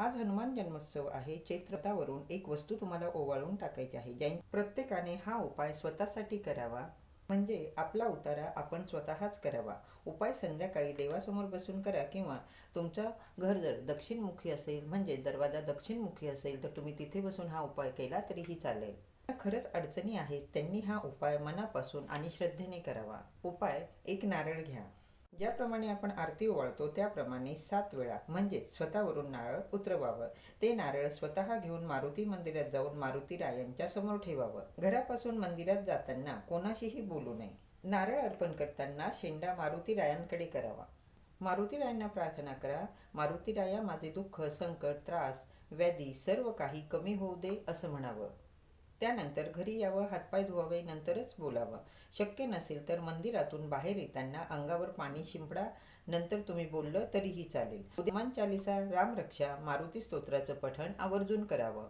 आज हनुमान जन्मोत्सव आहे. चैत्रतावरून एक वस्तू तुम्हाला ओवाळून टाकायची आहे. ज्या प्रत्येकाने हा उपाय स्वतःसाठी करावा. म्हणजे आपला उतारा आपण स्वतःच करावा. उपाय संध्याकाळी देवासमोर बसून करा किंवा तुमचं घर जर दक्षिणमुखी असेल म्हणजे दरवाजा दक्षिणमुखी असेल तर तुम्ही तिथे बसून हा उपाय केला तरीही चालेल. खरंच अडचणी आहेत त्यांनी हा उपाय मनापासून आणि श्रद्धेने करावा. उपाय एक नारळ घ्या. ज्याप्रमाणे आपण आरती ओवाळतो त्याप्रमाणे सात वेळा म्हणजेच स्वतःवरून नारळ उतरवावं. ते नारळ स्वतः घेऊन मारुती मंदिरात जाऊन मारुतीरायांच्या समोर ठेवावं. घरापासून मंदिरात जाताना कोणाशीही बोलू नये. नारळ अर्पण करताना शेंडा मारुती रायांकडे करावा. मारुती रायांना प्रार्थना करा मारुती राया माझे दुःख संकट त्रास व्याधी सर्व काही कमी होऊ दे असं म्हणावं. त्यानंतर घरी यावं हातपाय धुवावे नंतरच बोलावं. शक्य नसेल तर मंदिरातून बाहेर येताना अंगावर पाणी शिंपडा नंतर तुम्ही बोललं तरीही चालेल. हनुमान चालिसा रामरक्षा मारुती स्तोत्राचं पठण आवर्जून करावं.